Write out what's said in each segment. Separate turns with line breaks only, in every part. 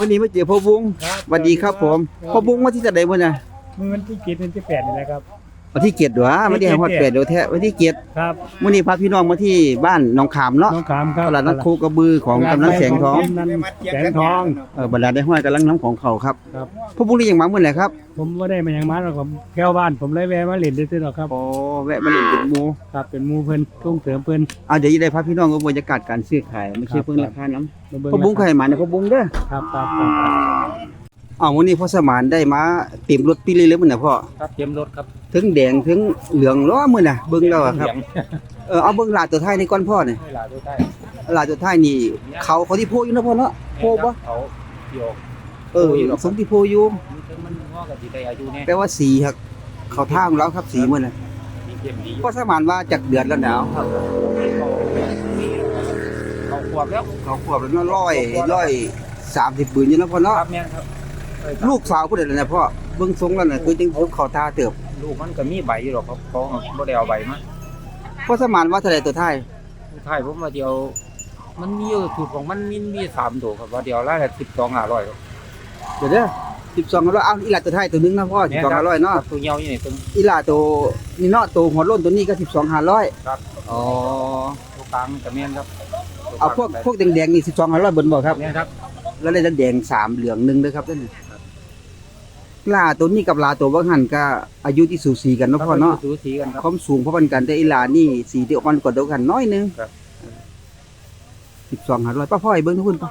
วันนี้มาเจอพ่อบุ้ง
ครับ
สวัสดีครับผม พ่อบุ้งมาที่จะไหนบ่น่ะ
มือวันที่เจ็ดวันที่แปดนี่แหละครับ
วันที่เกียรติหวะมาที่ฮอด
ที่
แป
เกี
ด
ยรติ
เดี๋ยวแท้วันที่เกียรติ
ครับ
มื้อนี้พาพี่น้องมาที่บ้านหนองขามเนาะ
น้องขามครับ
ตลาดนัดโคกระบือของกำนันแสงทอง
กำนันแสงทอง
เออบรรดาได้ห้อยกำลังน้ำของเขาครับ
ครับ
พ่อบุ้งนี่ยังมาเมื่อไหร่ครับ
ผมว่าได้มาอย่างมาหรอกผมแก้วบ้านผมเลยแวะมาเล่นด้วยๆหรอกครับ
โอ้แวะมาเล่นเป็นหมู่
ครับเป็นหมูเพิ่นส่งเสริมเพิ่น
เอาเดี๋ยวจะได้พาพี่น้องก็บรรยากาศการซื้อขายไม่ใช่เพิ่งราคาน้
มาเบิ่ำ
พ่อบุ้งเคยมาเนี่ยพ่อบุ้งเด้อ
ครับครับครับ
อ้าววันนี้พ่อสมานได้มาเต็มรถปีเลยเลยมื้อน่ะพ่อ
ครับเตรียมรถครับ
ถึงแดงถึงเหลืองล้อมื้อน่ะเบิ่งแล้วอะครับ
เหลือง
เออเอาเบิ่งลาดตัวท้ายนี่ก่อนพ่อนี่
ให้หลาด้วยใต้
ลาดตัวท้ายนี่ เขาเขาที่โพอยู่นะพ่อเนาะโพบ่
เขาเกี่ยว
เออสมที่โพอยู่
มันถึงมันงอกกับที่ได้อายุเนี่ย
แปลว่าสีครับ เขาทางแล้วครับสีมื้อน่ะ
มีเข้มดีอยู่
พ่อสมานว่าจากเดือนแล้วหนาวครับ
เขาขวบแล้ว
เขาขวบแล้วเนาะร้อยร้อยสามสิบปืนอยู่แล้วพ่อ
ค
เนาะ
รับแม่นครับเอ้ย
ลูกสาวผู้ใดล่ะเนี่ยพ่อเบิ่งทรงแล้วน่ะคือจังเขาทาเติบ
ลูกมันก็มีใบอยู่หรอกครับเขาบ่ได้เอาใบมา
พ่อสมานว่าเท่าไหร่ตัวท้าย
สุดท้ายผมว่าเดียว มันมีอยู่ถูกของมันมีมีสามตัวครับว่าเดียวละสิบสองห้าร้อยครับ
เดี๋ยวเด้อ12ร้อยเอาอีหลาตัวท้ายตัวหนึงนะพ่อ12 500เนาะ
ตัวเหี่ยวอยู่นี่ตัว
อีหลาตัวนี่เนาะตัวหัวโล้นตัวนี้ก็12 500
ครับ
อ๋อ
ตัวกลางกับแม่นครับ
เอาพวกพวกแดงๆนี่12 500เบิ่นบ่ครับ
แม่นครับ
แล้วเลยแดงสามเหลืองหนึ่งเด้อครับท่าน ลาตัวนี้กับลาตัวว่างหันก็อายุที่สูสีกันเนาะพ่อเนาะ
สูสีกันครับ
ความสูงพอกันกันแต่อีลานี่สีเดียวกันกว่าเดียวกันน้อยหนึง
ครับ
สิบสองห้าร้อยป้าพ่อไอ้เบิ้งทุกคนป้า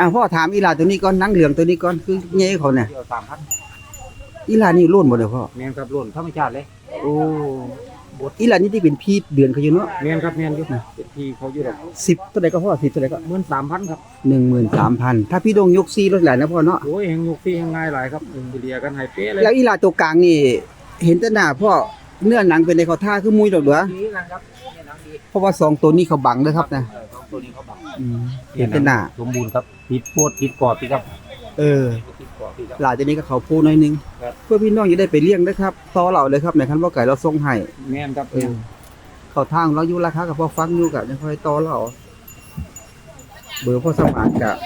อะพ่อถามอีลาตัวนี้ก่อนนั่งเหลืองตัวนี้ก่อนคือเงี้ยเขาเนี่ย
เดียวสามพัน
อีลานี่ร่นหมดเลยพ่อ
แม่นครับรุ่นธรรมชาติเลย
โอ้ อีลานี่ที่เป็นพี่เดือนเขาอยู่เนาะ
แม่นครับแม่นอยู่เป็นที่เขาอยู่ดอก
สิบตัวใดก็พ่อสิบตัวใดก็
เหมื่อนสามพันครับ
หนึ่งหมื่นสามพันถ้าพี่ดงยกซีรถหลายนะพ่อเนาะ
โอ้ยแหงยกที่แหงง่ายหลายครับเรียกันให้เป๊ะเลย
แล้วอีลาตัวกลางนี่ เห็นแต่หน้าพ่อเนื้อหนังเป็นในเขาท่าคือมุ้ยดอกเหรอ
ดีกันครับเนี่ยหนังดี
เพราะว่าสองตัวนี้เขาบังเลยครับนะ
เออสองตัวนี้เขาบัง
อืมเห็นแต่หน้า
สมบูรณ์ครับติดโพดติดกอดพี่ครับ
เออ
ติดกอดพี่ครับ
หลายตัวนี้ก็เขาพูน้อยหนึง
ครับ
เพื่อพี่น้องจะได้ไปเลี้ยงนะครับต่อเราเลยครับในคันว่าไก่เราส่งให้
แม่นครับ
เออเขาทางเราอยู่ราคากับพอฟังอยู่กับยังค่อยต่อเรา เบอร์พ่อสมานกับ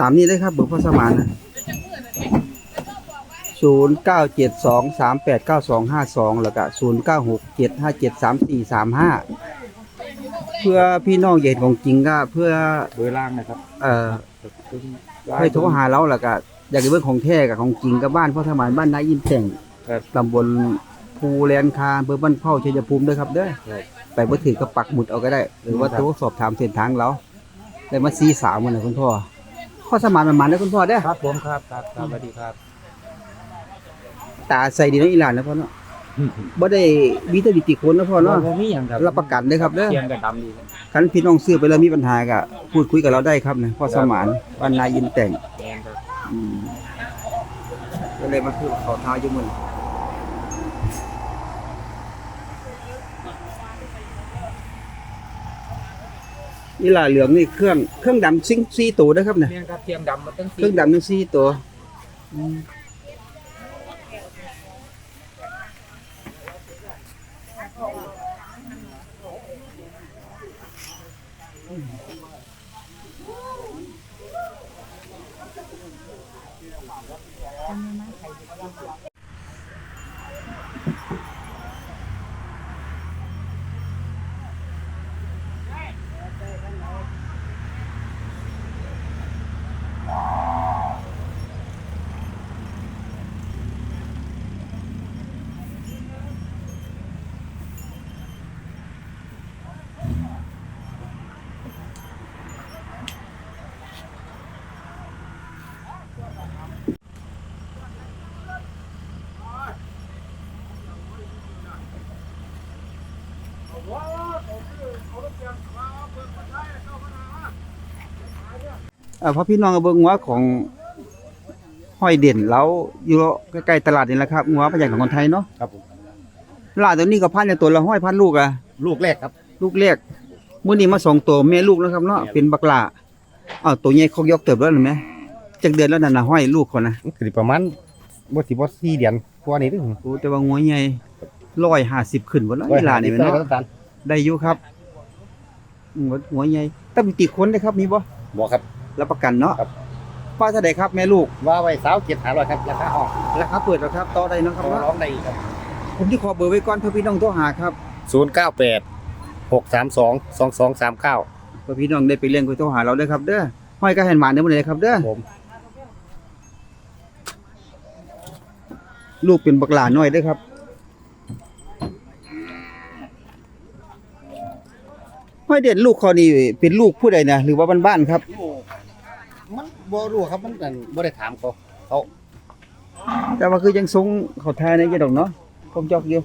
ตามนี้เลยครับ เบอร์พ่อสมานนะศูนย์เก้าเจ็ดสองสามแปดเก้าสองห้าสองแล้วก็ศูนย์เก้าหกเจ็ดห้าเจ็ดสามสี่สามห้าเพื่อพี่น้องเห็นของจริงก็เพื่อ
เบอร์ล่างนะครับ
เอ่อ ให้โทรหาเราแล้วก็อยากจะเบิ่งของแท้กับของจริงกับบ้านพ่อสมานบ้านนายอินแต่ง
ครับ
ตำบลภูแลนคาอำเภอบ้านเข้าชัยภูมิด้วยครับเด้อ
ครับ
ไปบ่ถือก็ปักหมุดเอาก็ได้ หรือว่า
ครับ
โทรสอบถามเส้นทางเราได้มาซีสาวมันนะคุณพ่อพ่อสมานมันมันนะคุณพ่อเด้อ
ครับผมครับครับครับสวัสดีครับ
ตาใส่ดีนะอีหลานนะพ่อเนาะ บ่ได้มีแต่ดิติคนนะพ่อเนาะ
บ่มีหยังครับ
รับประกันเด้อครับเด้อ
เทียงกับดำดีครับ
คันพี่น้องซื้อไปแล้วมีปัญหาก็พูดคุยกับเราได้ครับนะพ่อสมานบ้านนายอินแต่ง
แม่นครับ
อืมก็เลยมาคือขอท้าอยู่มื้อนี้อีหลาเหลืองนี่เครื่องเครื่องดำซิงซีตัวนะครับเนี่ย
แม่นครับเทียงดำมันตั้ง
เครื่องดำทั้งสี่ตัวเอ่อ พราะพี่น้องก็เบิ่งงัวของห้อยเด่นแล้วอยู่ใกล้ๆตลาดนี่แหละครับงัวประหยัดของคนไทยเนาะ
ครับผม
ลาดตัวนี้ก็พันในตัวละห้อยพันลูกอะ
ลูกแรกครับ
ลูกแรกมื้อนี้มาสองตัวแม่ลูกนะครับเนาะ
แม่ลูก
เป็นบักหลาอ้าวตัวใหญ่เขายกเติบแล้วเห็นไหมจักเดือนแล้วนั่นน่ะห้อยลูกเขานะ
คือประมาณบ่สิบ่4เดือนกว่านี้เด้อ
โอ้แต่ว่างัวใหญ่ร้อยห้าสิบขึ้นบนแล้วอีหลานี่แม่นเนาะ
ร้อยห้สิบตัน
ได้อยู่ครับหัวหัวใหญ่ต้องมีติคนได้ครับมีบ่
บอกครับ
รับประกันเนาะ
ครับ
ป้าเท่าใดครับแม่ลูก
ว่าไว้สาวเจ็ดหาร้อยครับราคาออก
ราคาเปิดแล้วครับต่อได้เนาะครับ
เขา
เนาะ
ร้องได้อีกครับ
ผมที่ขอเบอร์ไว้ก่อนเพื่อพี่น้องโทรหาครับ
ศูนย์เก้าแปดหกสามสองสองสองสามเก้า
เพื่อพี่น้องได้ไปเลี้ยงคุยโทรหาเราเด้อครับเด้อห้อยก็เห็นหมาเด้อมื้อนี้ครับเด้อ
ผม
ลูกเป็นบักหลาน้อยเด้อครับ ห้อยเด่นลูกเขานี่เป็นลูกผู้ใดนะหรือว่าบ้านๆครับ
มัน บ่รู้ครับมันกันบ่ได้ถามเขาเขา
แต่ว่าคือยังทรงเขาทายในยี่ดอกเนาะผมจอกอยู่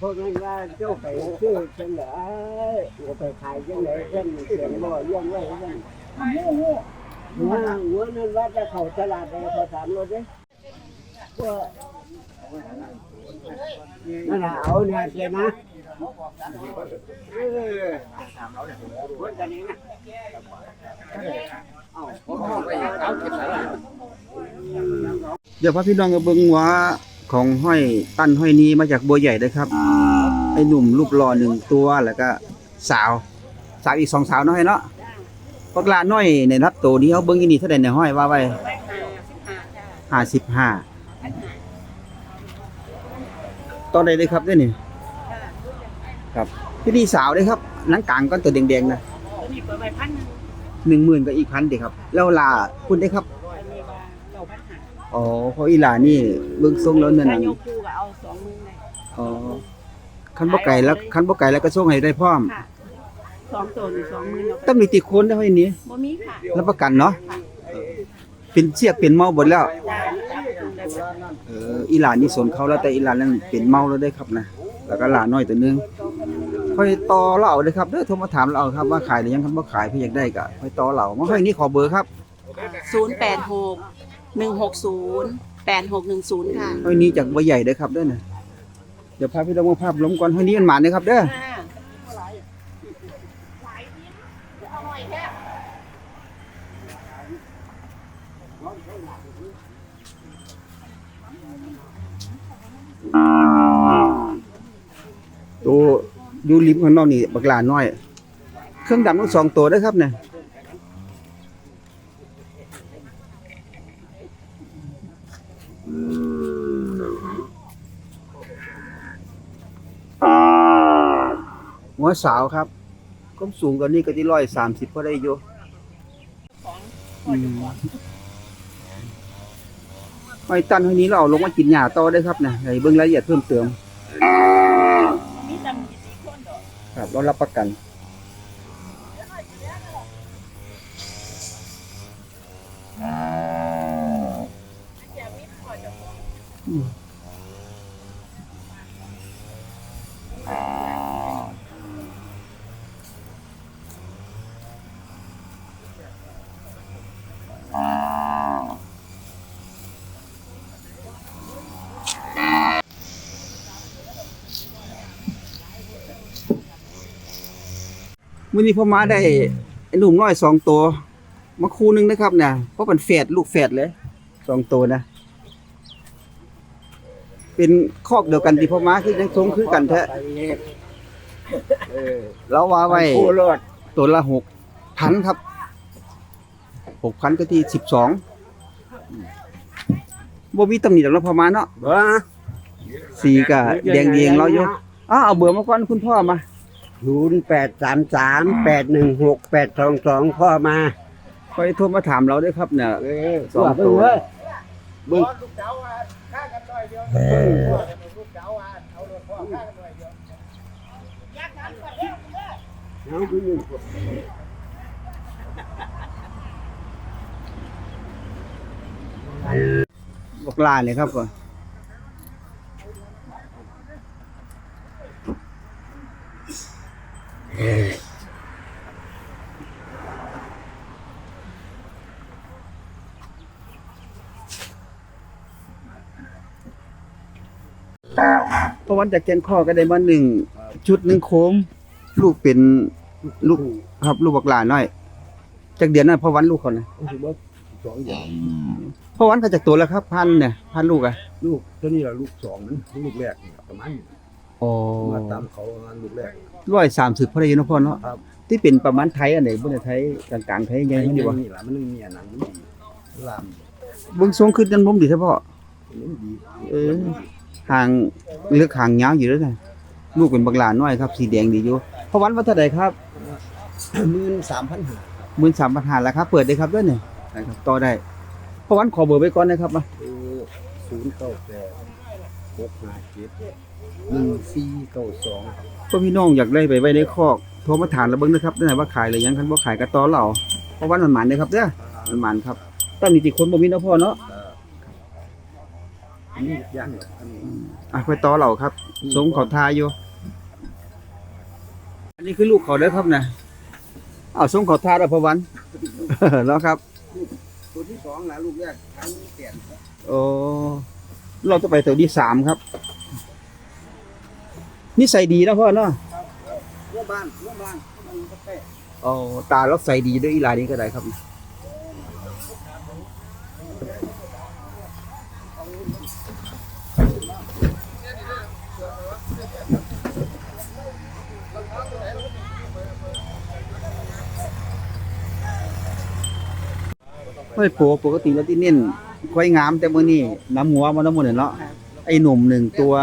พวกนั้นว่าเจ้าไปซื้อจังไหนหัวไปขายจังไหนเส้นเสียงบ่เลี้ยงไว้จัง หัวหัวนั้นว่าจะเข้าตลาดไปขาถามรถด้ว่านั่นน่ะเอาเนี่ยเสียนะเออคนกันนี้นะเอาผมเอาไปเอาเก็บสาระ
เดี๋ยวพาพี่น้องมาเบิ่งหัวของห้อยตั้นห้อยนี้มาจากบัวใหญ่เด้ครับไอ้หนุ่มรูปหล่อหนึ่งตัวแล้วก็สาว สาวอีกสองสาวนาะให้เนาะ บักหลาน้อยในรับตัวนี้เขาเบิ่งอีนี่เท่าใดในห้อยว่าไว้ห้าสิบห้าตอนใดเลยครับเด้อนี่ครับพี่นี่สาวเด้อครับหนังกลางก้อนตัวแดงๆนะ
ตัวนี้เปิดไปพันหนึ่ง
หนึ่งหมื่นกับอีกพันเด้อครับ แล้วลาคุณได้ครับ
อันนี้ว่าเก้าพันห้า
อ๋อเพราะอีหลานี่เบิ่งทรงแล้วนั่น
ถ้า
น่ะ
ยกคู่ก็เอาสองหมื่นเลย
อ๋อคันบ่ไก่แล้วคันบ่ไก่แล้วก็ส่งให้ได้พร้อม
ค่ะ สองตัวหรือสองหมื่นแล้ว
ต้องมีติโคนได้ห้อยนี้
บ่มีค่ะ
รับประกันเนาะเป็นเสียกเป็นเมาหมดแล้ว
จ้าจับจุ่มได้หมด
เอออีหลานนี่สนเขาแล้วแต่อีหลานนั้นเป็นเมาแล้วได้ครับนะแล้วก็หลานน้อยตัวหนึงค่อยต่อเราเอาเลยครับเด้อโทรมาถามเราเอาครับว่าขายหรือยังคันบ่ขายพี่อยากได้ก็ค่อยต่อเรามาค่อยนี้ขอเบอร์ครับ
ศูนย์แปดหกหนึ่งหกศูนย์แปดหกหนึ่งศูนย์ค่ะ
ค่อยนี้จากบ่ใหญ่เด้อครับเด้อนะเดี๋ยวพาพี่น้องมาภาพล้มก่อนค่อยนี้มันหมานเด้อครับเด้อ
ค่ะ
ตัว อยู่ริมข้างนอกนี่บักลาน้อย เครื่องดำทั้งสองตัวเด้ครับเนี่ยหัวสาวครับก้มสูงตอนนี้ก็ที่ร้อยสามสิบพอได้อยู่อืมไอ้ตันคนนี้เราเอาลงมากินหญ้าต่อได้ครับนะในเบื้องรายละเอียดเพิ่มเติม
มีจำมีสี่คนดอก
ครับเรารับประกัน มื่อนี้พ่อมาได้ไอ้หนุ่มน้อยสองตัว มาคู่หนึงนะครับเนี่ยเพราะเป็นแฝดลูกแฝดเลยสองตัวนะ เป็นคอกเดียวกันที่พ่อมาคือยังทรงคือกันแท้
เออ
แล้วว่าไว้
คู่รถ
ตัวละหกพันครับหกพันก็ที่สิบสองบ่มีตำหนิหรอกเนาะพ่อมาเนาะ
บ่
สีก็แดงเดียงเราอยู่อ้าวเอาเบอร์มาก่อนคุณพ่อมา
ศูนย์แปดสามสามแปดหนึ่งหกแปดสองสองพ่อมา
คอยโทรมาถามเราด้วยครับเนี่ย
เออ
สองตัว
เว้ยเบิ่งเอาไปหนึ่ง
บอกลาเลยครับก่อน พอวันจากแกนข้อก็ได้มาหนึ่งชุดหนึ่งโคมลูกเป็นลูกครับลูกบักหลาน้อย จากเดือนนั้นพอวันลูกเขานะ
สองอย่าง
พอวันเขาจากตัวแล้วครับ พันเนี่ยพันลูกอะ
ลูกตัวนี้ละลูกสองมันลูกแรกประมาณนี้
อ๋อ
มาตามเขาประมาณลูกแรก
ร้อยสามสิบพอได้อยินนาะพ่อเนาะ
ครับ
ที่เป็นประมาณไทยอันไหนบ่ได้ไทยกลางๆไทยไง
ไอ้
มันดี
นี่
วะ
นี่ล่ะมันนึงมีอันนั้นมันดีลาม
เบิ่งทรงขึ้นจันบ่มดีเฉพาะ
มันดี
เออ ห่างเลือกห่างยาวอยู่แล้วไงลูกเป็นบักหลาน้อยครับ สีแดงดีอยู่พอวันว่าเท่าใดครับ
หมื่นสามพันห้า
มื่นสามพันหาแล้วครับ เปิดได้ครับด้วยเนี่ยนะครับต่อได้เพราะวันขอเบอร์ไว้ก่อนนะครับมา
คือศูนย์เก้าแปดหกห้าเจ็ด หนึ่งสี่เก้าสอง
พ่อพี่น้องอยากได้ไปไว้ในคอกโทรมาถามเราเบิ่งนะครับได้ว่าขายหรือยังคันบ่ขายก็ต่อเราเพราะวันมันหมันเลยครับเด้อมันหมันครับตั้งนิติคนบ่มีเนาะพ่อเนาะ
อันนี้ย่างเหรออันนี้
อะไปต่อเราครับสงเขาทาอยู่อันนี้คือลูกเขาเด้อครับนะอ้าวสงเขาทาแล้วพ่อวันแล้วครับ
ตัวที่สองนะลูกแรกทางนี้เปลี่ยน
โอ้เราจะไปตัวที่สามครับ นิสัยดีนะพ่อเนาะ
เมื่อบ้านเมื่อบ้านมันก็แปะ
อ๋อตาเราใส่ดีด้วยอีหลายนี้ก็ได้ครับ ไม่โปปกติเราที่เน้นควายงามแต่มื้อนี้น้ำหัวมันน้ำมันเนาะ ไอ้หนุ่มหนึ่งตัว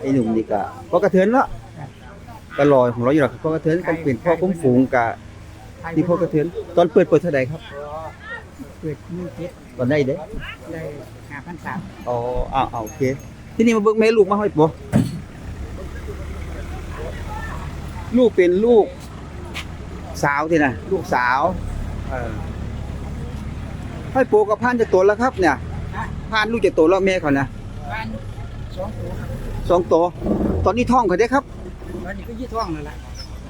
ไอ้หนุ่มนี่ก็พอกระเทือนละก็ลอยของเราอยู่หรอกพอกระเทือนก็เป็นพ่อคุ้มฝูงกะนี่พ่อกระเทือนตอนเปิดเปิดเท่าใดครับ
เปิดมือเจ็ด
ตอนได้เด้
ได้ห้าพันสาม
อ๋ออ้าวอ้าวโอเค ที่นี่มาเบิ่งแม่ลูกมาห้อยโปลูกเป็นลูก สาวที่นะลูกสาวเออห้อยโปกับพานจะโตแล้วครับ เนี่ยพานลูกจะโตแล้วแม่เขานะ
บ้าน สองตัวครับ
สองโตวตอนนี้ท้องเขาได้ครับ
ตอนนี้ก็ยี่ท้องแล้วล่ะ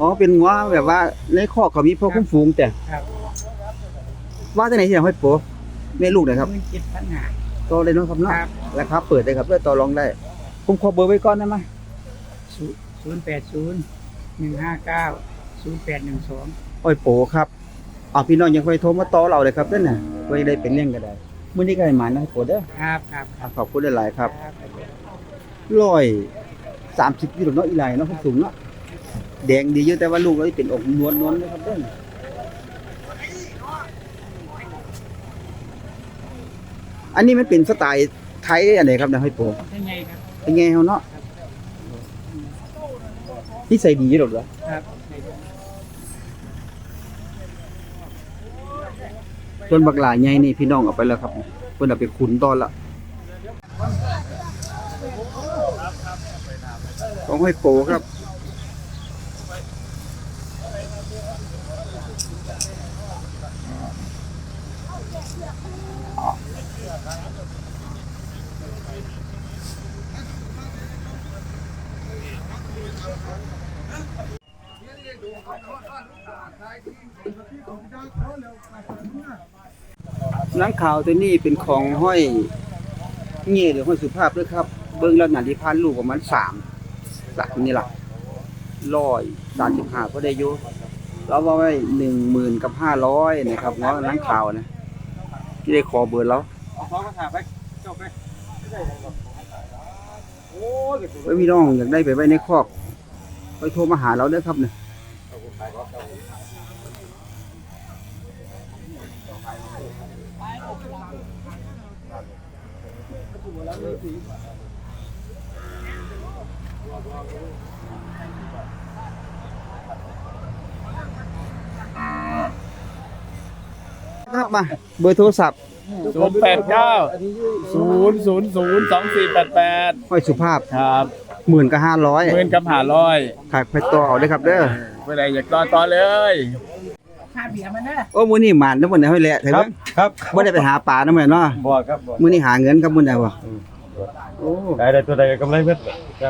อ๋อเป็นงัวแบบว่าในคอกเขามีพ่อคุ้มฝูงแต่
ครับ
ว่าที่ไหนที่ไหนห้อยโปแม่ลูกไหนครับ
หมื่นเจ็ดพันห้า
โตเลยเนาะครับเนาะ
ครับ
ราคาเปิดได้ครับเพื่อต่อรองได้ ผมขอเบอร์ไว้ก่อนได้ไหม
ศูนย์แปดศูนย์หนึ่งห้าเก้าศูนย์แปดหนึ่งสอง
ห้อยโปครับเอาพี่น้องยังไปโทรมาต่อเราเลยครับเด้อน่ะไว้ได้เป็นเรื่องก็ได้มื้อนี้ก็ให้หมานะให้โปเด้อ
ครับครับ
อะขอบคุณหลายๆครับ
ครับ
ร้อยสามสิบกิโลเนาะอีหลายเนาะสูงเนาะแดงดีอยู่แต่ว่าลูกเราเป็นอกนวลนวลๆนะครับเด้ออันนี้มันเป็นสไตล์ไทยอันไหนครับนะห้อยโป
เป็นไงครับ
เป็นไงเฮาเนาะนิสัยดีอยู่หรอกเหรอ
ครับ
จนบักหลายใหญ่นี่พี่น้องเอาไปแล้วครับเพิ่นเอาไปขุนตอนละ ของห้อยโปครับหนังข่าวตัวนี้เป็นของห้อยเงี้ยหรือห้อยสุภาพด้วยครับ เบิ้งแล้วหนาที่พันลูกประมาณสาม หลักนี่หลักร้อยสามสิบห้าก็ได้อยู่เราว่าไว้หนึ่งหมื่นกับห้าร้อยนะครับเนาะหนังข่าวนะ ที่ได้ขอเบอร์แล้วไว้พี่น้องอยากได้ไปไว้ในคอกไปโทรมาหาเราเด้อครับเนี่ย ครับมาเบอร์โทรศัพท์
ศูนย์แปดเก้าศูนย์ศูนย์ศูนย์สองสี่แปดแปด
ห้อยสุภาพ
ครับ
หมื่นกับห้าร้อย
เงินกับหาร้อย
ขายไปต่อเอาได้อครับเด้อ
เมื่อไรอยากต่อต่อเลย
ค่าเบียร์มันนะ
โอ้มื้อนี้หมานทั้งหมดเนี่ยห้อยแหละถึง
ครับ ครับ
บ่ได้ไปหาปลาทั้งหมดเนาะ
บ่ครับบ่
มื้อนี้หาเงินครับมื้อใดบ่โอ้
ได้ได้ตัวใดกำไรเม็ดครับ